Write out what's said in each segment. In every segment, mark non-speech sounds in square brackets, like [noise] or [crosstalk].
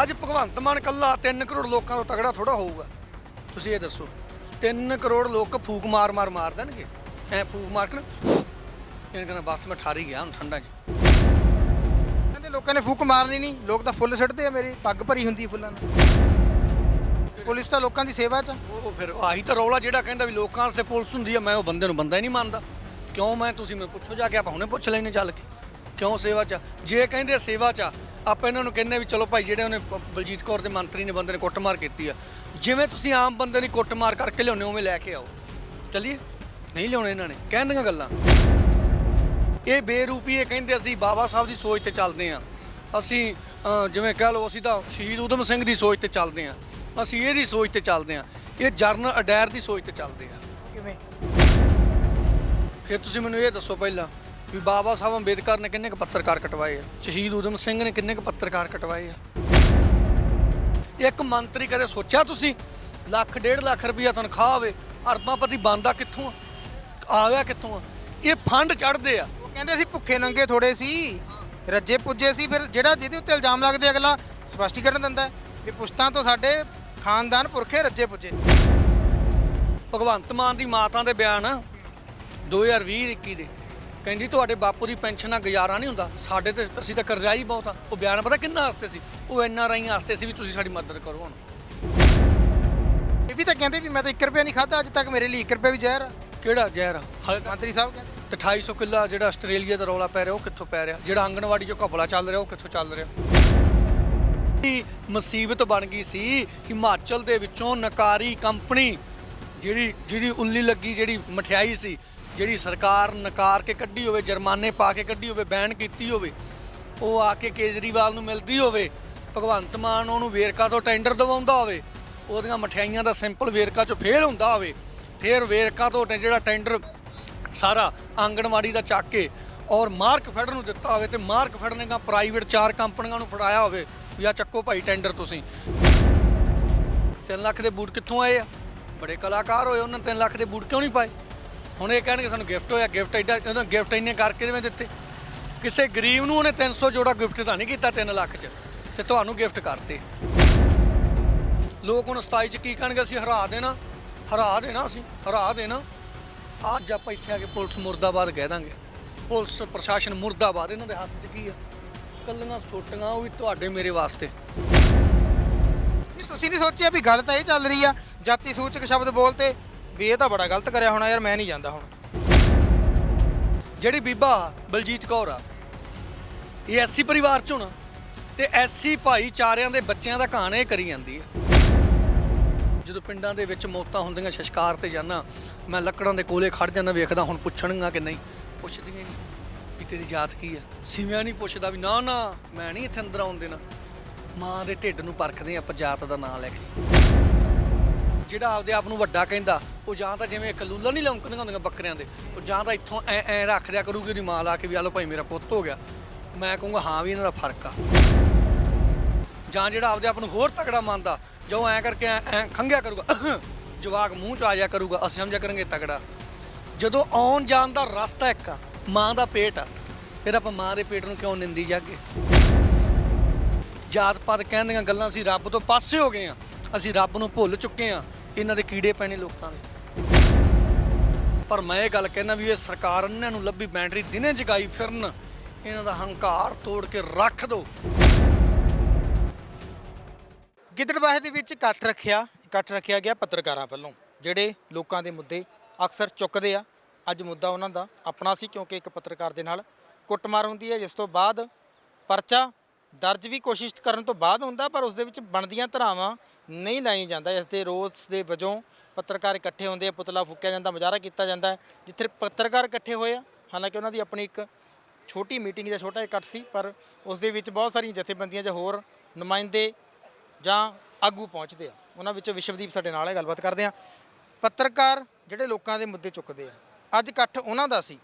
ਅੱਜ ਭਗਵੰਤ ਮਾਨ ਕੱਲਾ 3 ਕਰੋੜ ਲੋਕਾਂ ਤੋਂ ਤਗੜਾ ਥੋੜਾ ਹੋਊਗਾ। ਤੁਸੀਂ ਇਹ ਦੱਸੋ 3 ਕਰੋੜ ਲੋਕ ਫੂਕ ਮਾਰ ਮਾਰ ਮਾਰ ਦੇਣਗੇ? ਐ ਫੂਕ ਮਾਰ ਕੇ ਇਹਨਾਂ ਕਹਿੰਦਾ ਬਸ ਮੈਂ ਠਾਰੀ ਗਿਆ ਹੁਣ ਠੰਡਾ 'ਚ। ਕਹਿੰਦੇ ਲੋਕਾਂ ਨੇ ਫੂਕ ਮਾਰਨੀ ਨਹੀਂ ਲੋਕ ਤਾਂ ਫੁੱਲ ਸਿੱਟਦੇ ਆ ਮੇਰੀ ਪੱਗ ਭਰੀ ਹੁੰਦੀ ਫੁੱਲਾਂ ਨਾਲ। ਪੁਲਿਸ ਤਾਂ ਲੋਕਾਂ ਦੀ ਸੇਵਾ 'ਚ ਉਹ ਫਿਰ ਆਹੀ ਤਾਂ ਰੌਲਾ ਜਿਹੜਾ ਕਹਿੰਦਾ ਵੀ ਲੋਕਾਂ ਵਾਸਤੇ ਪੁਲਿਸ ਹੁੰਦੀ ਆ ਮੈਂ ਉਹ ਬੰਦੇ ਨੂੰ ਬੰਦਾ ਹੀ ਨਹੀਂ ਮੰਨਦਾ। ਕਿਉਂ ਮੈਂ ਤੁਸੀਂ ਮੈਨੂੰ ਪੁੱਛੋ ਜਾ ਕੇ ਆਪਾਂ ਹੁਣੇ ਪੁੱਛ ਲੈਣੇ ਚੱਲ ਕੇ। ਕਿਉਂ ਸੇਵਾ 'ਚ ਆ? ਜੇ ਕਹਿੰਦੇ ਸੇਵਾ 'ਚ ਆ, ਆਪਾਂ ਇਹਨਾਂ ਨੂੰ ਕਹਿੰਦੇ ਵੀ ਚਲੋ ਭਾਈ ਜਿਹੜੇ ਉਹਨੇ ਬਲਜੀਤ ਕੌਰ ਦੇ ਮੰਤਰੀ ਨੇ ਬੰਦੇ ਨੇ ਕੁੱਟਮਾਰ ਕੀਤੀ ਆ ਜਿਵੇਂ ਤੁਸੀਂ ਆਮ ਬੰਦੇ ਦੀ ਕੁੱਟਮਾਰ ਕਰਕੇ ਲਿਆਉਂਦੇ ਹੋ, ਉਵੇਂ ਲੈ ਕੇ ਆਓ। ਚੱਲੀਏ? ਨਹੀਂ ਲਿਆਉਣੇ ਇਹਨਾਂ ਨੇ ਕਹਿਣ ਦੀਆਂ ਗੱਲਾਂ। ਇਹ ਬੇਰੂਪੀ ਇਹ ਕਹਿੰਦੇ ਅਸੀਂ ਬਾਬਾ ਸਾਹਿਬ ਦੀ ਸੋਚ ਤੇ ਚੱਲਦੇ ਆ। ਅਸੀਂ ਜਿਵੇਂ ਕਹਿ ਲਓ ਅਸੀਂ ਤਾਂ ਸ਼ਹੀਦ ਊਧਮ ਸਿੰਘ ਦੀ ਸੋਚ ਤੇ ਚੱਲਦੇ ਆ। ਅਸੀਂ ਇਹਦੀ ਸੋਚ ਤੇ ਚੱਲਦੇ ਆ। ਇਹ ਜਰਨਲ ਅਡੈਰ ਦੀ ਸੋਚ ਤੇ ਚੱਲਦੇ ਆ। ਕਿਵੇਂ? ਫਿਰ ਤੁਸੀਂ ਮੈਨੂੰ ਇਹ ਦੱਸੋ ਪਹਿਲਾਂ ਵੀ ਬਾਬਾ ਸਾਹਿਬ ਅੰਬੇਦਕਰ ਨੇ ਕਿੰਨੇ ਕੁ ਪੱਤਰਕਾਰ ਕਟਵਾਏ ਆ? ਸ਼ਹੀਦ ਊਧਮ ਸਿੰਘ ਨੇ ਕਿੰਨੇ ਕੁ ਪੱਤਰਕਾਰ ਕਟਵਾਏ ਆ? ਇੱਕ ਮੰਤਰੀ ਕਦੇ ਸੋਚਿਆ ਤੁਸੀਂ ਲੱਖ ਡੇਢ ਲੱਖ ਰੁਪਈਆ ਤਨਖਾਹ ਹੋਵੇ ਅਰਬਾਂਪਤੀ ਬੰਦਾ ਕਿੱਥੋਂ ਆ? ਗਿਆ ਕਿੱਥੋਂ ਆ? ਇਹ ਫੰਡ ਚੜਦੇ ਆ। ਉਹ ਕਹਿੰਦੇ ਅਸੀਂ ਭੁੱਖੇ ਨੰਗੇ ਥੋੜੇ ਸੀ ਰੱਜੇ ਪੁੱਜੇ ਸੀ ਫਿਰ ਜਿਹੜਾ ਜਿਹਦੇ ਉੱਤੇ ਇਲਜ਼ਾਮ ਲੱਗਦੇ ਅਗਲਾ ਸਪਸ਼ਟੀਕਰਨ ਦਿੰਦਾ ਵੀ ਪੁਸ਼ਤਾਂ ਤੋਂ ਸਾਡੇ ਖਾਨਦਾਨ ਪੁਰਖੇ ਰੱਜੇ ਪੁੱਜੇ। ਭਗਵੰਤ ਮਾਨ ਦੀ ਮਾਤਾ ਦੇ ਬਿਆਨ 2020-21 ਦੇ। ਕਹਿੰਦੀ ਤੁਹਾਡੇ ਬਾਪੂ ਦੀ ਪੈਨਸ਼ਨ ਨਾਲ ਗੁਜ਼ਾਰਾ ਨਹੀਂ ਹੁੰਦਾ। ਸਾਡੇ ਤੇ ਅਸੀਂ ਤਾਂ ਕਰਜ਼ਾਈ ਬਹੁਤ ਆ। ਉਹ ਬਿਆਨ ਪਤਾ ਕਿੰਨਾ ਵਾਸਤੇ ਸੀ? ਉਹ ਐਨ ਆਰ ਵਾਸਤੇ ਸੀ ਵੀ ਤੁਸੀਂ ਸਾਡੀ ਮਦਦ ਕਰੋ ਹੁਣ। ਇਹ ਵੀ ਤਾਂ ਕਹਿੰਦੇ ਵੀ ਮੈਂ ਤਾਂ 1 ਰੁਪਿਆ ਨਹੀਂ ਖਾਦਾ ਅੱਜ ਤੱਕ ਮੇਰੇ ਲਈ 1 ਰੁਪਿਆ ਵੀ ਜ਼ਹਿਰ ਆ। ਕਿਹੜਾ ਜ਼ਹਿਰ ਆ? ਹਾਲੇ ਤੱਕ ਮੰਤਰੀ ਸਾਹਿਬ ਕਹਿੰਦੇ। ਤੇ 2800 ਕਿੱਲਾ ਜਿਹੜਾ ਆਸਟ੍ਰੇਲੀਆ ਦਾ ਰੌਲਾ ਪੈ ਰਿਹਾ ਉਹ ਕਿੱਥੋਂ ਪੈ ਰਿਹਾ? ਜਿਹੜਾ ਆਂਗਣਵਾੜੀ 'ਚੋਂ ਘਪਲਾ ਚੱਲ ਰਿਹਾ ਉਹ ਕਿੱਥੋਂ ਚੱਲ ਰਿਹਾ? ਇਹ ਮੁਸੀਬਤ ਬਣ ਗਈ ਸੀ ਹਿਮਾਚਲ ਦੇ ਵਿੱਚੋਂ ਨਕਾਰੀ ਕੰਪਨੀ ਜਿਹੜੀ ਜਿਹੜੀ ਉੱਲੀ ਲੱਗੀ ਜਿਹੜੀ ਮਠਿਆਈ ਸੀ ਜਿਹੜੀ ਸਰਕਾਰ ਨਕਾਰ ਕੇ ਕੱਢੀ ਹੋਵੇ, ਜੁਰਮਾਨੇ ਪਾ ਕੇ ਕੱਢੀ ਹੋਵੇ, ਬੈਨ ਕੀਤੀ ਹੋਵੇ, ਉਹ ਆ ਕੇ ਕੇਜਰੀਵਾਲ ਨੂੰ ਮਿਲਦੀ ਹੋਵੇ, ਭਗਵੰਤ ਮਾਨ ਉਹਨੂੰ ਵੇਰਕਾ ਤੋਂ ਟੈਂਡਰ ਦਿਵਾਉਂਦਾ ਹੋਵੇ, ਉਹਦੀਆਂ ਮਠਿਆਈਆਂ ਦਾ ਸਿੰਪਲ ਵੇਰਕਾ ਚੋਂ ਫੇਲ ਹੁੰਦਾ ਹੋਵੇ, ਫਿਰ ਵੇਰਕਾ ਤੋਂ ਜਿਹੜਾ ਟੈਂਡਰ ਸਾਰਾ ਆਂਗਣਵਾੜੀ ਦਾ ਚੱਕ ਕੇ ਔਰ ਮਾਰਕ ਫੈਡ ਨੂੰ ਦਿੱਤਾ ਹੋਵੇ ਤੇ ਮਾਰਕ ਫੈਡ ਨੇ ਗਾ ਪ੍ਰਾਈਵੇਟ ਚਾਰ ਕੰਪਨੀਆਂ ਨੂੰ ਫੜਾਇਆ ਹੋਵੇ, ਵੀ ਆ ਚੱਕੋ ਭਾਈ ਟੈਂਡਰ ਤੁਸੀਂ। 3 ਲੱਖ ਦੇ ਬੂਟ ਕਿੱਥੋਂ ਆਏ ਆ? ਬੜੇ ਕਲਾਕਾਰ ਹੋਏ, ਉਹਨਾਂ 3 ਲੱਖ ਦੇ ਬੂਟ ਕਿਉਂ ਨਹੀਂ ਪਾਏ? ਹੁਣ ਇਹ ਕਹਿਣਗੇ ਸਾਨੂੰ ਗਿਫਟ ਹੋਇਆ ਗਿਫਟ ਐਡਾ ਉਹਨਾਂ ਗਿਫਟ ਇੰਨੇ ਕਰਕੇ ਜਿਵੇਂ ਦਿੱਤੇ? ਕਿਸੇ ਗਰੀਬ ਨੂੰ ਉਹਨੇ 300 ਜੋੜਾ ਗਿਫਟ ਤਾਂ ਨਹੀਂ ਕੀਤਾ 3 ਲੱਖ ਚ, ਤੇ ਤੁਹਾਨੂੰ ਗਿਫਟ ਕਰਤੇ। ਲੋਕ ਹੁਣ 27 ਚ ਕੀ ਕਹਿਣਗੇ, ਅਸੀਂ ਹਰਾ ਦੇਣਾ ਹਰਾ ਦੇਣਾ ਅਸੀਂ, ਹਰਾ ਦੇਣਾ। ਅੱਜ ਆਪਾਂ ਇੱਥੇ ਆ ਕੇ ਪੁਲਿਸ ਮੁਰਦਾਬਾਦ ਕਹਿ ਦਾਂਗੇ। ਪੁਲਿਸ ਪ੍ਰਸ਼ਾਸਨ ਮੁਰਦਾਬਾਦ, ਇਹਨਾਂ ਦੇ ਹੱਥ 'ਚ ਕੀ ਆ? ਕੱਲੀਆਂ ਸੋਟੀਆਂ, ਉਹ ਵੀ ਤੁਹਾਡੇ ਮੇਰੇ ਵਾਸਤੇ। ਤੁਸੀਂ ਨਹੀਂ ਸੋਚਿਆ ਵੀ ਗੱਲ ਤਾਂ ਇਹ ਚੱਲ ਰਹੀ ਆ, ਜਾਤੀ ਸੂਚਕ ਸ਼ਬਦ ਬੋਲਤੇ ਵੀ ਇਹ ਤਾਂ ਬੜਾ ਗਲਤ ਕਰਿਆ ਹੋਣਾ ਯਾਰ, ਮੈਂ ਨਹੀਂ ਜਾਂਦਾ ਹੁਣ। ਜਿਹੜੀ ਬੀਬਾ ਬਲਜੀਤ ਕੌਰ ਆ, ਇਹ ਐਸੀ ਪਰਿਵਾਰ ਚੋਂ ਨਾ ਤੇ ਐਸੀ ਭਾਈਚਾਰਿਆਂ ਦੇ ਬੱਚਿਆਂ ਦਾ ਕਹਾਣ ਇਹ ਕਰੀ ਜਾਂਦੀ ਆ। ਜਦੋਂ ਪਿੰਡਾਂ ਦੇ ਵਿੱਚ ਮੌਤਾਂ ਹੁੰਦੀਆਂ, ਸ਼ਸ਼ਕਾਰ ਤੇ ਜਾਣਾ ਮੈਂ ਲੱਕੜਾਂ ਦੇ ਕੋਲੇ ਖੜ ਜਾਂਦਾ, ਵੇਖਦਾ ਹੁਣ ਪੁੱਛਣਗਾ ਕਿ ਨਹੀਂ। ਪੁੱਛਦੀਆਂ ਹੀ ਨਹੀਂ ਵੀ ਤੇਰੀ ਜਾਤ ਕੀ ਆ? ਸਿਵਿਆਂ ਨਹੀਂ ਪੁੱਛਦਾ ਵੀ, ਨਾ ਨਾ, ਮੈਂ ਨਹੀਂ ਇੱਥੇ ਅੰਦਰ ਆਉਣ ਦੇਣਾ। ਮਾਂ ਦੇ ਢਿੱਡ ਨੂੰ ਪਰਖਦੇ ਆਪਾਂ ਜਾਤ ਦਾ ਨਾਂ ਲੈ ਕੇ। ਜਿਹੜਾ ਆਪਦੇ ਆਪ ਨੂੰ ਵੱਡਾ ਕਹਿੰਦਾ, ਉਹ ਜਾਂ ਤਾਂ ਜਿਵੇਂ ਕਲੂਲਾ ਨਹੀਂ ਲੰਕਦੀਆਂ ਹੁੰਦੀਆਂ ਬੱਕਰਿਆਂ ਦੇ, ਉਹ ਜਾਂ ਤਾਂ ਇੱਥੋਂ ਐ ਐ ਰੱਖ ਦਿਆ ਕਰੂਗੀ ਉਹਦੀ ਮਾਂ ਲਾ ਕੇ ਵੀ ਆ ਲਓ ਭਾਈ ਮੇਰਾ ਪੁੱਤ ਹੋ ਗਿਆ। ਮੈਂ ਕਹੂੰਗਾ, ਹਾਂ ਵੀ ਇਹਨਾਂ ਦਾ ਫ਼ਰਕ ਆ। ਜਾਂ ਜਿਹੜਾ ਆਪਦੇ ਆਪ ਨੂੰ ਹੋਰ ਤਕੜਾ ਮੰਨਦਾ, ਜੋ ਐ ਕਰਕੇ ਐ ਐਂ ਖੰਗਿਆ ਕਰੂਗਾ, [clears throat] ਜਵਾਕ ਮੂੰਹ ਚ ਆ ਜਾ ਕਰੂਗਾ, ਅਸੀਂ ਸਮਝਿਆ ਕਰਾਂਗੇ ਤਕੜਾ। ਜਦੋਂ ਆਉਣ ਜਾਣ ਦਾ ਰਸਤਾ ਇੱਕ ਆ, ਮਾਂ ਦਾ ਪੇਟ ਆ, ਫਿਰ ਆਪਾਂ ਮਾਂ ਦੇ ਪੇਟ ਨੂੰ ਕਿਉਂ ਨਿੰਦੀ ਜਾਗੇ? ਜਾਤ ਪਾਤ ਕਹਿਣ ਦੀਆਂ ਗੱਲਾਂ ਅਸੀਂ ਰੱਬ ਤੋਂ ਪਾਸੇ ਹੋ ਗਏ ਆ, ਅਸੀਂ ਰੱਬ ਨੂੰ ਭੁੱਲ ਚੁੱਕੇ ਆ। ਇਹਨਾਂ ਦੇ ਕੀੜੇ ਪੈਣੇ ਲੋਕਾਂ ਦੇ। ਪਰ ਮੈਂ ਇਹ ਗੱਲ ਕਹਿਣਾ ਵੀ ਇਹ ਸਰਕਾਰ ਇਹਨਾਂ ਨੂੰ ਲੱਭੀ ਬੈਟਰੀ ਦਿਨੇ ਜਗਾਈ ਫਿਰਨ, ਇਹਨਾਂ ਦਾ ਹੰਕਾਰ ਤੋੜ ਕੇ ਰੱਖ ਦਿਓ ਗਿੱਦੜਬਾਹੇ ਦੇ ਵਿੱਚ ਇਕੱਠ ਰੱਖਿਆ ਇਕੱਠ ਰੱਖਿਆ ਗਿਆ ਪੱਤਰਕਾਰਾਂ ਵੱਲੋਂ, ਜਿਹੜੇ ਲੋਕਾਂ ਦੇ ਮੁੱਦੇ ਅਕਸਰ ਚੁੱਕਦੇ ਆ। ਅੱਜ ਮੁੱਦਾ ਉਹਨਾਂ ਦਾ ਆਪਣਾ ਸੀ, ਕਿਉਂਕਿ ਇੱਕ ਪੱਤਰਕਾਰ ਦੇ ਨਾਲ ਕੁੱਟਮਾਰ ਹੁੰਦੀ ਹੈ, ਜਿਸ ਤੋਂ ਬਾਅਦ ਪਰਚਾ ਦਰਜ ਵੀ ਕੋਸ਼ਿਸ਼ ਕਰਨ ਤੋਂ ਬਾਅਦ ਹੁੰਦਾ, ਪਰ ਉਸ ਦੇ ਵਿੱਚ ਬਣਦੀਆਂ ਧਰਾਵਾਂ ਨਹੀਂ ਲਾਈ ਜਾਂਦਾ। ਇਸ ਦੇ ਰੋਸ ਦੇ ਵਜੋਂ ਪੱਤਰਕਾਰ ਇਕੱਠੇ ਹੁੰਦੇ ਆ, ਪੁਤਲਾ ਫੂਕਿਆ ਜਾਂਦਾ, ਮੁਜ਼ਾਹਰਾ ਕੀਤਾ ਜਾਂਦਾ ਜਿੱਥੇ ਪੱਤਰਕਾਰ ਇਕੱਠੇ ਹੋਏ ਆ। ਹਾਲਾਂਕਿ ਉਹਨਾਂ ਦੀ ਆਪਣੀ ਇੱਕ ਛੋਟੀ ਮੀਟਿੰਗ ਜਾਂ ਛੋਟਾ ਇਕੱਠ ਸੀ, ਪਰ ਉਸ ਦੇ ਵਿੱਚ ਬਹੁਤ ਸਾਰੀਆਂ ਜਥੇਬੰਦੀਆਂ ਜਾਂ ਹੋਰ ਨੁਮਾਇੰਦੇ ਜਾਂ ਆਗੂ ਪਹੁੰਚਦੇ ਆ। ਉਹਨਾਂ ਵਿੱਚੋਂ ਵਿਸ਼ਵਦੀਪ ਸਾਡੇ ਨਾਲ ਹੈ, ਗੱਲਬਾਤ ਕਰਦੇ ਆ। ਪੱਤਰਕਾਰ ਜਿਹੜੇ ਲੋਕਾਂ ਦੇ ਮੁੱਦੇ ਚੁੱਕਦੇ ਆ, ਅੱਜ ਇਕੱਠ ਉਹਨਾਂ ਦਾ ਸੀ।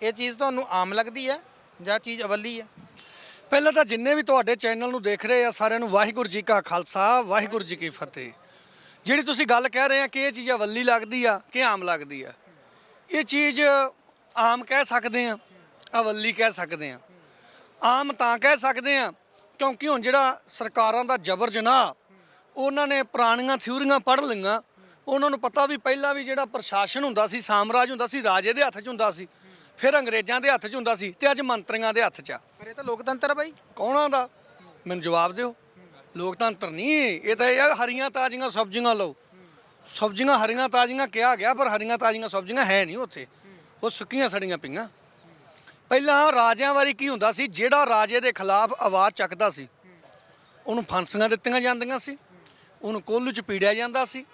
ਇਹ ਚੀਜ਼ ਤੁਹਾਨੂੰ ਆਮ ਲੱਗਦੀ ਹੈ ਜਾਂ ਚੀਜ਼ ਅਵੱਲੀ ਹੈ? ਪਹਿਲਾਂ ਤਾਂ ਜਿੰਨੇ ਵੀ ਤੁਹਾਡੇ ਚੈਨਲ ਨੂੰ ਦੇਖ ਰਹੇ ਆ, ਸਾਰਿਆਂ ਨੂੰ ਵਾਹਿਗੁਰੂ ਜੀ ਕਾ ਖਾਲਸਾ, ਵਾਹਿਗੁਰੂ ਜੀ ਕੀ ਫਤਿਹ। ਜਿਹੜੀ ਤੁਸੀਂ ਗੱਲ ਕਹਿ ਰਹੇ ਆ ਕਿ ਇਹ ਚੀਜ਼ ਅਵੱਲੀ ਲੱਗਦੀ ਆ, ਕਿ ਆਮ ਲੱਗਦੀ ਆ। ਇਹ ਚੀਜ਼ ਆਮ ਕਹਿ ਸਕਦੇ ਆ ਅਵੱਲੀ ਕਹਿ ਸਕਦੇ ਆ। ਆਮ ਤਾਂ ਕਹਿ ਸਕਦੇ ਆ, ਕਿਉਂਕਿ ਹੁਣ ਜਿਹੜਾ ਸਰਕਾਰਾਂ ਦਾ ਜ਼ਬਰ ਜਨਾਹ, ਉਹਨਾਂ ਨੇ ਪੁਰਾਣੀਆਂ ਥਿਊਰੀਆਂ ਪੜ੍ਹ ਲਈਆਂ। ਉਹਨਾਂ ਨੂੰ ਪਤਾ ਵੀ ਪਹਿਲਾਂ ਵੀ ਜਿਹੜਾ ਪ੍ਰਸ਼ਾਸਨ ਹੁੰਦਾ ਸੀ, ਸਾਮਰਾਜ ਹੁੰਦਾ ਸੀ, ਰਾਜੇ ਦੇ ਹੱਥ 'ਚ ਹੁੰਦਾ ਸੀ। ਫਿਰ ਅੰਗਰੇਜ਼ਾਂ ਦੇ ਹੱਥ 'ਚ ਹੁੰਦਾ ਸੀ ਤੇ ਅੱਜ ਮੰਤਰੀਆਂ ਦੇ ਹੱਥ 'ਚ ਆ। ਪਰ ਇਹ ਤਾਂ ਲੋਕਤੰਤਰ ਆ ਬਾਈ। ਕੌਣਾਂ ਦਾ? ਮੈਨੂੰ ਜਵਾਬ ਦਿਓ। ਲੋਕਤੰਤਰ ਨਹੀਂ ਇਹ ਤਾਂ ਇਹ ਆ ਹਰੀਆਂ ਤਾਜ਼ੀਆਂ ਸਬਜ਼ੀਆਂ ਲਓ। ਸਬਜ਼ੀਆਂ ਹਰੀਆਂ ਤਾਜ਼ੀਆਂ ਕਿਹਾ ਗਿਆ ਪਰ ਹਰੀਆਂ ਤਾਜ਼ੀਆਂ ਸਬਜ਼ੀਆਂ ਹੈ ਨਹੀਂ ਉੱਥੇ। ਉਹ ਸੁੱਕੀਆਂ ਸੜੀਆਂ ਪਈਆਂ। ਪਹਿਲਾਂ ਰਾਜਿਆਂ ਵਾਰੀ ਕੀ ਹੁੰਦਾ ਸੀ? ਜਿਹੜਾ ਰਾਜੇ ਦੇ ਖਿਲਾਫ ਆਵਾਜ਼ ਚੱਕਦਾ ਸੀ ਉਹਨੂੰ ਫਾਂਸੀਆਂ ਦਿੱਤੀਆਂ ਜਾਂਦੀਆਂ ਸੀ। ਉਹਨੂੰ ਕੋਲੂ ਚ ਪੀੜਿਆ ਜਾਂਦਾ ਸੀ।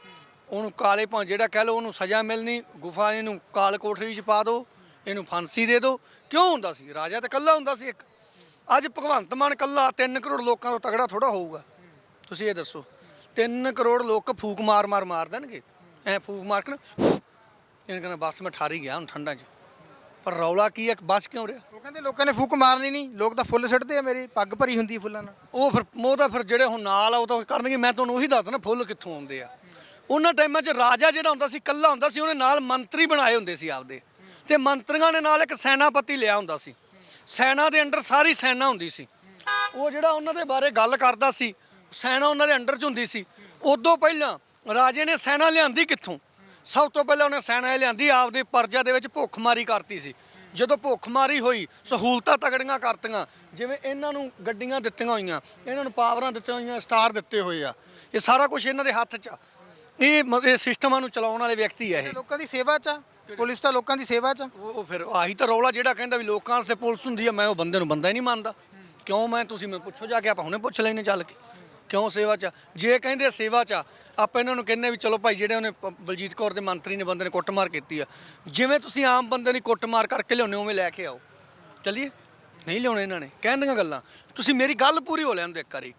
ਉਹਨੂੰ ਕਾਲੇ ਭਾਂ ਜਿਹੜਾ ਕਹਿ ਲਓ ਉਹਨੂੰ ਸਜ਼ਾ ਮਿਲਣੀ ਗੁਫਾ ਇਹਨੂੰ ਕਾਲ ਕੋਠਰੀ ਚ ਪਾ ਦਿਓ। ਇਹਨੂੰ ਫਾਂਸੀ ਦੇ ਦਿਓ। ਕਿਉਂ ਹੁੰਦਾ ਸੀ? ਰਾਜਾ ਤਾਂ ਇਕੱਲਾ ਹੁੰਦਾ ਸੀ ਇੱਕ। ਅੱਜ ਭਗਵੰਤ ਮਾਨ ਇਕੱਲਾ 3 ਕਰੋੜ ਲੋਕਾਂ ਤੋਂ ਤਗੜਾ ਥੋੜਾ ਹੋਊਗਾ। ਤੁਸੀਂ ਇਹ ਦੱਸੋ 3 ਕਰੋੜ ਲੋਕ ਫੂਕ ਮਾਰ ਮਾਰ ਮਾਰ ਦੇਣਗੇ? ਐ ਫੂਕ ਮਾਰ ਕੇ ਇਹਨਾਂ ਕਹਿੰਦਾ ਬਸ ਮੈਂ ਠਾਰੀ ਗਿਆ ਹੁਣ ਠੰਡਾਂ 'ਚ। ਪਰ ਰੌਲਾ ਕੀ ਹੈ? ਬਸ ਕਿਉਂ ਰਿਹਾ? ਉਹ ਕਹਿੰਦੇ ਲੋਕਾਂ ਨੇ ਫੂਕ ਮਾਰਨੀ ਨਹੀਂ। ਲੋਕ ਤਾਂ ਫੁੱਲ ਸਿੱਟਦੇ ਆ ਮੇਰੀ ਪੱਗ ਭਰੀ ਹੁੰਦੀ ਫੁੱਲਾਂ ਨਾਲ। ਉਹ ਫਿਰ ਉਹ ਤਾਂ ਫਿਰ ਜਿਹੜੇ ਹੁਣ ਨਾਲ ਆ ਉਹ ਤਾਂ ਕਰਨਗੇ। ਮੈਂ ਤੁਹਾਨੂੰ ਉਹੀ ਦੱਸਦਾ ਫੁੱਲ ਕਿੱਥੋਂ ਆਉਂਦੇ ਆ? ਉਹਨਾਂ ਟਾਈਮਾਂ 'ਚ ਰਾਜਾ ਜਿਹੜਾ ਹੁੰਦਾ ਸੀ ਇਕੱਲਾ ਹੁੰਦਾ ਸੀ ਉਹਨੇ ਨਾਲ ਮੰਤਰੀ ਬਣਾਏ ਹੁੰਦੇ ਸੀ ਆਪਦੇ। ਤੇ ਮੰਤਰੀਆਂ ਨੇ ਨਾਲ ਇੱਕ ਸੈਨਾਪਤੀ ਲਿਆ ਹੁੰਦਾ ਸੀ। ਸੈਨਾ ਦੇ ਅੰਡਰ ਸਾਰੀ ਸੈਨਾ ਹੁੰਦੀ ਸੀ। ਉਹ ਜਿਹੜਾ ਉਹਨਾਂ ਦੇ ਬਾਰੇ ਗੱਲ ਕਰਦਾ ਸੀ, ਸੈਨਾ ਉਹਨਾਂ ਦੇ ਅੰਡਰ 'ਚ ਹੁੰਦੀ ਸੀ। ਉਦੋਂ ਪਹਿਲਾਂ ਰਾਜੇ ਨੇ ਸੈਨਾ ਲਿਆਂਦੀ ਕਿੱਥੋਂ? ਸਭ ਤੋਂ ਪਹਿਲਾਂ ਉਹਨੇ ਸੈਨਾ ਲਿਆਂਦੀ, ਆਪਦੇ ਪਰਜਾ ਦੇ ਵਿੱਚ ਭੁੱਖਮਾਰੀ ਕਰਤੀ ਸੀ। ਜਦੋਂ ਭੁੱਖਮਾਰੀ ਹੋਈ, ਸਹੂਲਤਾਂ ਤਗੜੀਆਂ ਕਰਤੀਆਂ, ਜਿਵੇਂ ਇਹਨਾਂ ਨੂੰ ਗੱਡੀਆਂ ਦਿੱਤੀਆਂ ਹੋਈਆਂ, ਇਹਨਾਂ ਨੂੰ ਪਾਵਰਾਂ ਦਿੱਤੀਆਂ ਹੋਈਆਂ, ਸਟਾਰ ਦਿੱਤੇ ਹੋਏ ਆ। ਇਹ ਸਾਰਾ ਕੁਝ ਇਹਨਾਂ ਦੇ ਹੱਥ 'ਚ ਆ। ਇਹ ਮ- ਸਿਸਟਮਾਂ ਨੂੰ ਚਲਾਉਣ ਵਾਲੇ ਵਿਅਕਤੀ ਆ ਇਹ ਲੋਕਾਂ ਦੀ ਸੇਵਾ 'ਚ ਆ। ਪੁਲਿਸ ਤਾਂ ਲੋਕਾਂ ਦੀ ਸੇਵਾ 'ਚ। ਆ ਉਹ ਫਿਰ ਆਹੀ ਤਾਂ ਰੌਲਾ ਜਿਹੜਾ ਕਹਿੰਦਾ ਵੀ ਲੋਕਾਂ ਵਾਸਤੇ ਪੁਲਿਸ ਹੁੰਦੀ ਆ ਮੈਂ ਉਹ ਬੰਦੇ ਨੂੰ ਬੰਦਾ ਹੀ ਨਹੀਂ ਮੰਨਦਾ। ਕਿਉਂ ਮੈਂ ਤੁਸੀਂ ਮੈਨੂੰ ਪੁੱਛੋ ਜਾ ਕੇ ਆਪਾਂ ਹੁਣੇ ਪੁੱਛ ਲੈਨੇ ਚੱਲ ਕੇ। ਕਿਉਂ ਸੇਵਾ ਚ ਆ? ਜੇ ਕਹਿੰਦੇ ਸੇਵਾ ਚ ਆ, ਆਪਾਂ ਇਹਨਾਂ ਨੂੰ ਕਹਿੰਦੇ ਵੀ ਚਲੋ ਭਾਈ ਜਿਹੜੇ ਉਹਨੇ ਪ- ਬਲਜੀਤ ਕੌਰ ਦੇ ਮੰਤਰੀ ਨੇ ਬੰਦੇ ਨੇ ਕੁੱਟਮਾਰ ਕੀਤੀ ਆ ਜਿਵੇਂ ਤੁਸੀਂ ਆਮ ਬੰਦੇ ਦੀ ਕੁੱਟਮਾਰ ਕਰਕੇ ਲਿਆਉਂਦੇ ਹੋ, ਉਵੇਂ ਲੈ ਕੇ ਆਓ। ਚੱਲੀਏ? ਨਹੀਂ ਲਿਆਉਣੇ ਇਹਨਾਂ ਨੇ। ਕਹਿਣ ਦੀਆਂ ਗੱਲਾਂ ਤੁਸੀਂ ਮੇਰੀ ਗੱਲ ਪੂਰੀ ਹੋ ਲੈਣ ਦਿਓ ਇੱਕ ਵਾਰੀ।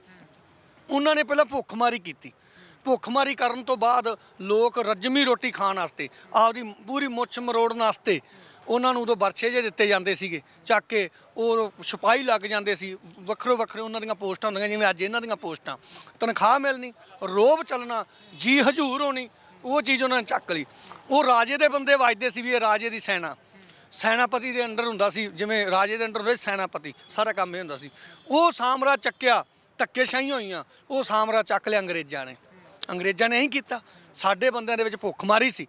ਉਹਨਾਂ ਨੇ ਪਹਿਲਾਂ ਭੁੱਖਮਾਰੀ ਕੀਤੀ। ਭੁੱਖਮਾਰੀ ਕਰਨ ਤੋਂ ਬਾਅਦ ਲੋਕ ਰੱਜਮੀ ਰੋਟੀ ਖਾਣ ਵਾਸਤੇ, ਆਪਦੀ ਪੂਰੀ ਮੁੱਛ ਮਰੋੜਨ ਵਾਸਤੇ ਉਹਨਾਂ ਨੂੰ ਉਦੋਂ ਵਰਛੇ ਜੇ ਦਿੱਤੇ ਜਾਂਦੇ ਸੀਗੇ। ਚੱਕ ਕੇ ਉਹ ਸਿਪਾਹੀ ਲੱਗ ਜਾਂਦੇ ਸੀ। ਵੱਖਰੋ ਵੱਖਰੇ ਉਹਨਾਂ ਦੀਆਂ ਪੋਸਟਾਂ ਹੁੰਦੀਆਂ, ਜਿਵੇਂ ਅੱਜ ਇਹਨਾਂ ਦੀਆਂ ਪੋਸਟਾਂ। ਤਨਖਾਹ ਮਿਲਣੀ, ਰੋਬ ਚੱਲਣਾ, ਜੀ ਹਜੂਰ ਹੋਣੀ, ਉਹ ਚੀਜ਼ ਉਹਨਾਂ ਨੇ ਚੱਕ ਲਈ। ਉਹ ਰਾਜੇ ਦੇ ਬੰਦੇ ਵੱਜਦੇ ਸੀ ਵੀ ਇਹ ਰਾਜੇ ਦੀ ਸੈਨਾ। ਸੈਨਾਪਤੀ ਦੇ ਅੰਡਰ ਹੁੰਦਾ ਸੀ, ਜਿਵੇਂ ਰਾਜੇ ਦੇ ਅੰਡਰ ਹੁੰਦੇ ਸੀ ਸੈਨਾਪਤੀ, ਸਾਰਾ ਕੰਮ ਇਹ ਹੁੰਦਾ ਸੀ। ਉਹ ਸਾਮਰਾਜ ਚੱਕਿਆ, ਧੱਕੇਸ਼ਾਹੀ ਹੋਈਆਂ। ਉਹ ਸਾਮਰਾਜ ਚੱਕ ਲਿਆ ਅੰਗਰੇਜ਼ਾਂ ਨੇ। ਅੰਗਰੇਜ਼ਾਂ ਨੇ ਹੀ ਕੀਤਾ। ਸਾਡੇ ਬੰਦਿਆਂ ਦੇ ਵਿੱਚ ਭੁੱਖਮਾਰੀ ਸੀ।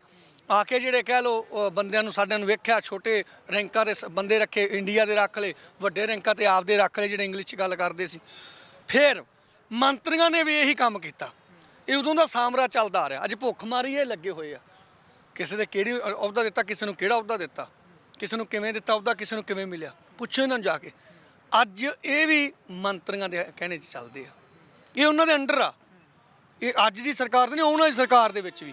ਆ ਕੇ ਜਿਹੜੇ ਕਹਿ ਲੋ ਬੰਦਿਆਂ ਨੂੰ ਸਾਡਿਆਂ ਨੂੰ ਵੇਖਿਆ, ਛੋਟੇ ਰੈਂਕਾਂ ਦੇ ਸ- ਬੰਦੇ ਰੱਖੇ, ਇੰਡੀਆ ਦੇ ਰੱਖ ਲਏ, ਵੱਡੇ ਰੈਂਕਾਂ ਤੇ ਆਪ ਦੇ ਰੱਖ ਲਏ, ਜਿਹੜੇ ਇੰਗਲਿਸ਼ 'ਚ ਗੱਲ ਕਰਦੇ ਸੀ। ਫਿਰ ਮੰਤਰੀਆਂ ਨੇ ਵੀ ਇਹੀ ਕੰਮ ਕੀਤਾ। ਇਹ ਉਦੋਂ ਦਾ ਸਾਮਰਾਜ ਚੱਲਦਾ ਆ ਰਿਹਾ। ਅੱਜ ਭੁੱਖਮਾਰੀ ਇਹ ਲੱਗੇ ਹੋਏ ਆ। ਕਿਸੇ ਦੇ ਕਿਹੜੀ ਅਹੁਦਾ ਦਿੱਤਾ, ਕਿਸੇ ਨੂੰ ਕਿਹੜਾ ਅਹੁਦਾ ਦਿੱਤਾ? ਕਿਸੇ ਨੂੰ ਕਿਵੇਂ ਦਿੱਤਾ ਅਹੁਦਾ, ਕਿਸੇ ਨੂੰ ਕਿਵੇਂ ਮਿਲਿਆ? ਪੁੱਛੋ ਇਹਨਾਂ ਨੂੰ ਜਾ ਕੇ। ਅੱਜ ਇਹ ਵੀ ਮੰਤਰੀਆਂ ਦੇ ਕਹਿਣੇ 'ਚ ਚੱਲਦੇ ਆ। ਇਹ ਉਹਨਾਂ ਦੇ ਅੰਡਰ ਆ। ਇਹ ਅੱਜ ਦੀ ਸਰਕਾਰ ਦੇ ਨਹੀਂ ਆਉਣ ਵਾਲੀ ਸਰਕਾਰ ਦੇ ਵਿੱਚ ਵੀ।